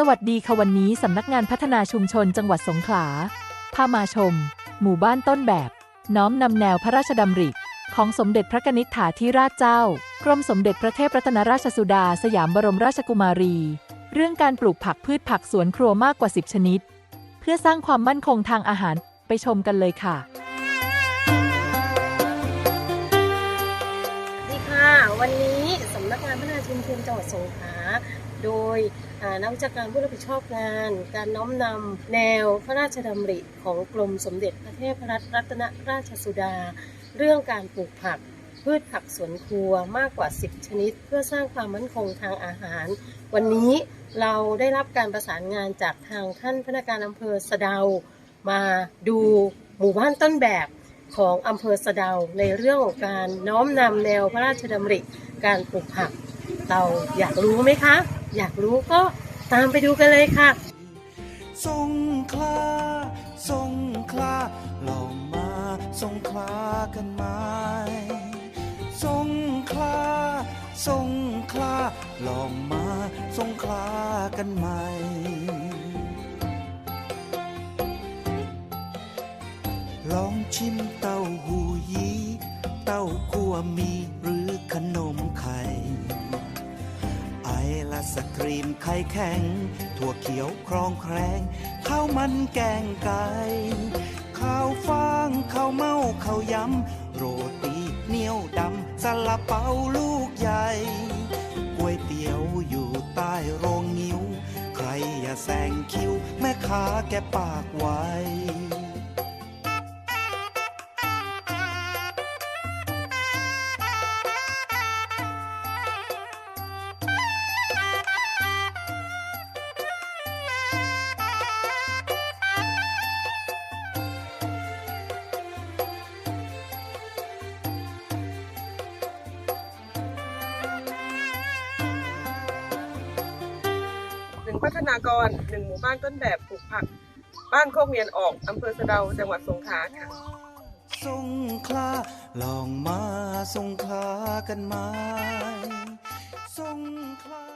สวัสดีค่ะวันนี้สำนักงานพัฒนาชุมชนจังหวัดสงขลาพามาชม หมู่บ้านต้นแบบ น้อมนำแนวพระราชดำริของสมเด็จพระกนิษฐาธิราชเจ้า กรมสมเด็จพระเทพรัตนราชสุดาสยามบรมราชกุมารี เรื่องการปลูกผักพืชผักสวนครัวมากกว่า 10 ชนิด เพื่อสร้างความมั่นคงทางอาหารไปชมกันเลยค่ะสวัสดีค่ะ วันนี้สำนักงานพัฒนาชุมชนจังหวัดสงขลา โดยนักวิชาการผู้รับผิดชอบงาน การน้อมนำแนวพระราชดำริของกรมสมเด็จพระเทพรัตนรัตนราชสุดา เรื่องการปลูกผัก พืชผักสวนครัวมากกว่า 10 ชนิด เพื่อสร้างความมั่นคงทางอาหาร วันนี้เราได้รับการประสานงานจากทางท่านพนักงานอำเภอสะเดา มาดูหมู่บ้านต้นแบบของอำเภอสะเดาในเรื่องของการน้อมนำแนวพระราชดำริการปลูกผัก เราอยากรู้ไหมคะ อยากรู้ก็ตามไปดูกันเลยค่ะสงขลาสงขลาลองมาสงขลากันไหมสงขลาสงขลาลองมาสงขลากันไหมลองชิมเต้าหู้ยี้เต้าคั่วมีหรือขนมไข่ ละสกรีมไข่แข็ง ถั่วเขียวครองแครงข้าวมันแกงไก่ข้าวฟ่างข้าวเมาข้าวยำโรตีเหนียวดำซาลาเปาลูกใหญ่ก๋วยเตี๋ยวอยู่ใต้โรงงิ้ว ใครอย่าแซงคิว แม่ค้าแกปากไว พัฒนากรหนึ่งหมู่บ้านต้นแบบปลูกผัก บ้านโคกเมียนออกอำเภอสะเดาจังหวัดสงขลาค่ะสงขลาลองมาสงขลากันไหมสงขลา